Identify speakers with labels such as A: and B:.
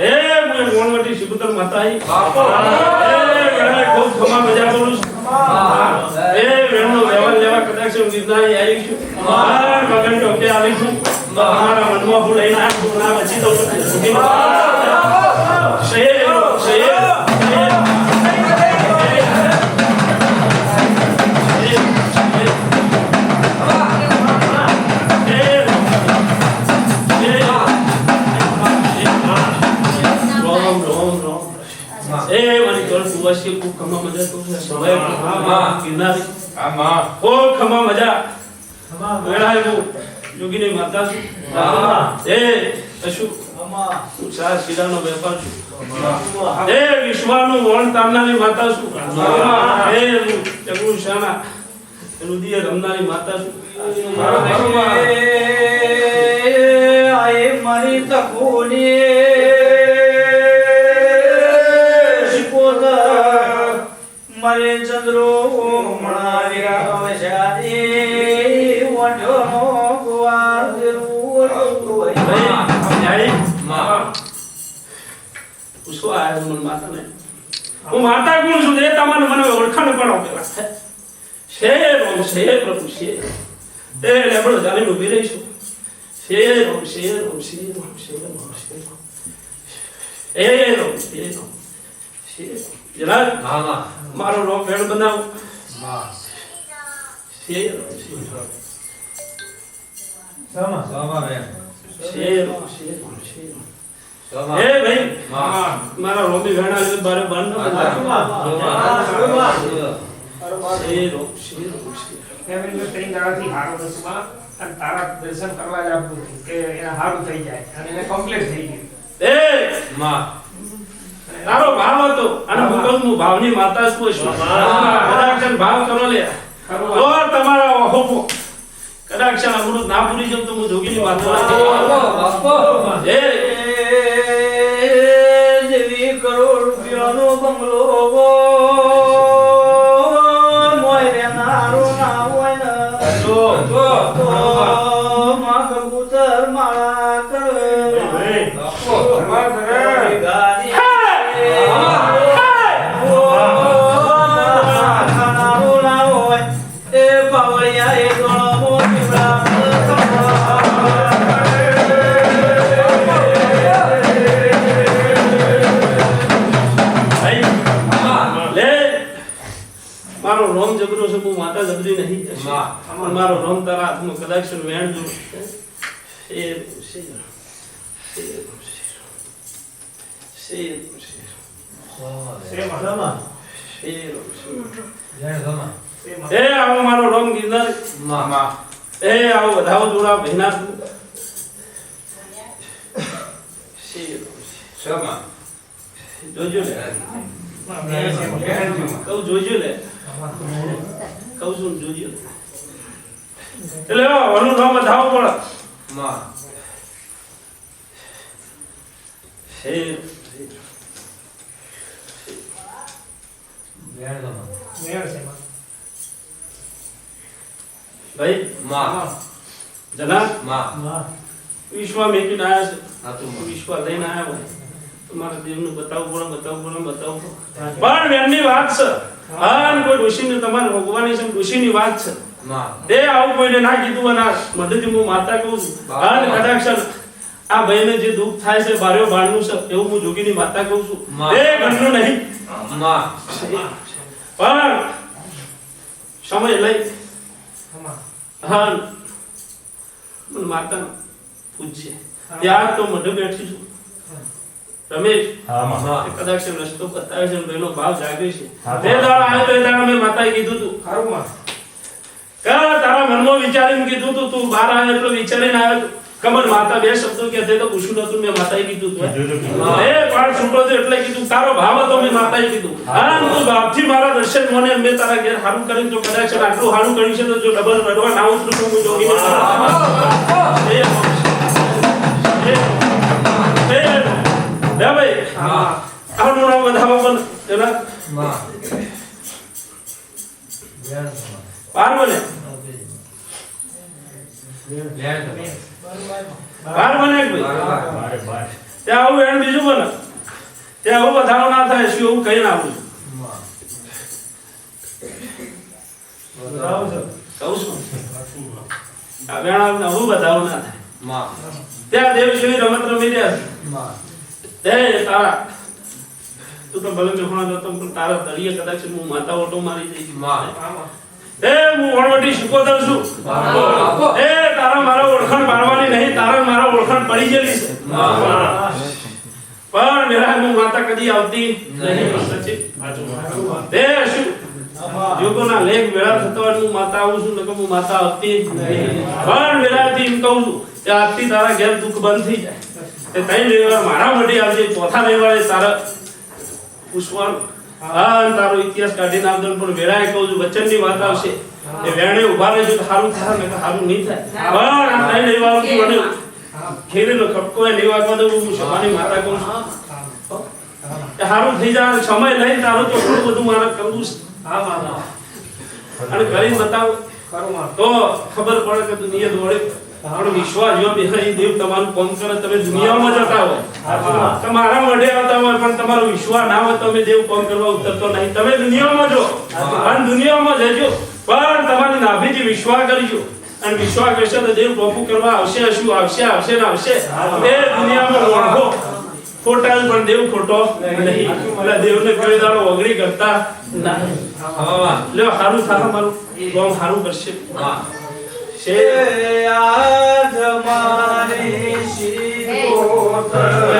A: એ મને મોણવટી શિબુતર માતા આઈ.
B: બાપો.
A: એ વેણાએ ખૂબ ખમા મજા કરું છું. એ વેણનો વ્યવહાર લેવા કદાચ હું ગિરનારી આવી છું. આ મગન ટોકે આવી છું. તો અમારા મનમાં હું લઈને આ તો ઊભી એ મારી સુવાસી ખૂબ ખમા મજા તો સમય ગિરનારી.
B: આમાં
A: ખૂબ ખમા મજા. હું યોગીની માતા છું. એ અશુ. હું શાહ શીલાનો વેપાર છું. એ વિશ્વાનું વણ તારનારી માતા છું. એ હું જગુ શાના રુદિય રમનારી માતા છું.
C: મારી તકોની. મારે ચંદ્રો.
A: પૂછો આયા મને માતાને હું. માતા કોણ છું એ તમારે મને ઓળખાણ પણ પેલા શેર ઓમ શેર પ્રભુ શેર. એ લેબડો જાણીને ઊભી રહી છું. શેર ઓમ શેર ઓમ શેર ઓમ શેર ઓમ શેર શેર ઓમ શેર ઓમ શેર જરા
B: આમાં.
A: મારો રોગ ભેળ બનાવો. શેર
B: બેન.
A: Share share share. એ ભાઈ મારા લીધે બારે. શેર શેર શેર
D: તારા દર્શન કરવા જ કે એને હારું થઈ જાય અને એને કમ્પ્લીટ થઈ ગયું.
A: એ!
B: માં.
A: તારો ભાવ હતો અને હું ભાવની માતા કદાક્ષણ ભાવ કરો લે. તો તમારા હોપો કદાક્ષણ અમૃત ના પૂરી જમ તો હું જોગીની માતા
B: બાપો.
A: એ
C: દેવી કરોડ રૂપિયાનો બંગલો
A: રોમ જબરો છે હું માતા જબરી નહીં
B: માં.
A: પણ મારો રોમ તારા હાથમાં કદાચ વેણ જો એ આવો મારો રોમ ગિરનાર. એ આવો વધાવો જોડા ભેના. જોજો લે
B: બેન.
A: જોજો લે છું જોજો એટલે પડે
B: માં.
A: શેર ભાઈ
B: માં.
A: જના
B: માં.
A: વિશ્વ આવ્યા છે
B: માં.
A: વિશ્વ લઈને આવ્યા હોય તો મારા દેવનું બતાવવું પડે બતાવવું પડે બતાવવું પડે પણ વાત છે. હા કોઈ ડોશીને તમારે ભોગવાની છે ડોશીની વાત છે. તે આવું કોઈને ના કીધું અને આ મદદથી હું માતા કહું છું. અને કદાચ આ ભાઈને જે દુઃખ થાય છે બાર્યો બાળનું છે એવું હું જોગીની માતા કહું છું. એ ઘરનું નહીં. પણ સમય લઈ. હા. માતા પૂછશે ત્યાં તો મઢ બેઠી છું. રમેશ. કદાચ એ રસ્તો બતાવે છે અને એનો ભાવ જાગે છે. તે દાડા આવ્યો તો એ દાડા મેં માતાએ કીધું તું.
D: ખરું માં.
A: કે તારા મનમાં વિચારીને કીધું તું તું બહાર આવ્યો એટલો વિચારીને આવ્યો કમર માતા બે શબ્દો કહેતે તો પૂછ્યું નતું મેં માતાએ કીધું તું એ પાડ છૂટો તો એટલે કીધું તારો ભાવ હતો મેં માતાએ કીધું. હા તું ભાવથી મારા દર્શન મને મેં તારા ઘેર સારું કર્યું તો કદાચ આટલું સારું કર્યું છે તો જો ડબલ રડવા ના ઉતરું તો હું લે ભાઈ. આનું નામ વધારવા પણ. એના
B: માં.
A: પાર બને. બાર બને ભાઈ? ત્યાં આવું એને બીજું બને. ત્યાં આવું બધાઓ ના થાય શું એવું કઈ ના આવું કહું છું. આ ના થાય. ત્યાં દેવ શ્રી રમત રમી રહ્યા છે.
B: માં
A: તારા. તું તો ભલે મેહોણા જતો પણ તારા તળિયે કદાચ હું માતા ઓટો મારી જઈશ એ હું વણવટી શીખોતર છું.
B: બાપો બાપો
A: એ તારા મારા ઓળખાણ પાડવાની નહીં તારા મારા ઓળખાણ પડી ગયેલી છે. પણ મેરા હું માતા કદી આવતી નહીં સચિન તે શું? યોગોના લેખ થતો હું માતા આવું છું નકર હું માતા આવતી નહીં. પણ વેળાથી એમ કહું છું કે આજથી તારા ઘેર દુઃખ બંધ થઈ જાય. તે ત્રણ રવિવાર મારા માટે આવજે ચોથા રવિવારે તારા પૂછવાનું હા તારો ઇતિહાસ કાઢી નાખજો પણ વેળાએ કહું છું વચનની વાત આવશે. એ વેણે ઊભા રહેજો તો સારું થાય ને સારું નહીં થાય. પણ આ ત્રણ રવિવારથી મને ખેરીનો ખપકો એ નહીં વાગવા દઉં હું સભાની માતા કહું છું. સારું થઈ જાય સમય લઈને તારું તો ઘણું બધું મારે કરવું છે.
D: હા મારા.
A: અને કરીને બતાવો. તો ખબર પડે કે દુનિયા દોડે પણ વિશ્વાસ જો બિહારી દેવ તમારું કામ કરે તમે દુનિયામાં જતા હોય. તમારા મઢે આવતા હોય પણ તમારો વિશ્વાસ ના હોય તમે દેવ કામ કરવા ઉતરતો નહીં. તમે દુનિયામાં જો અને દુનિયામાં જજો. પણ તમારી નાભીથી વિશ્વાસ કરજો. અને વિશ્વાસ કરશે તો દેવ ટોપું કરવા આવશે શું આવશે આવશે ને આવશે. એ દુનિયામાં ઓળખો ખોટા પણ દેવ ખોટો નહીં. એટલે દેવને કોઈ દાડો ઓગળી કરતા
B: માં
A: લ્યો સારું થારા મારું. ગામ સારું કરશે.
B: માં
A: છે
C: આજ મારી શિરોતર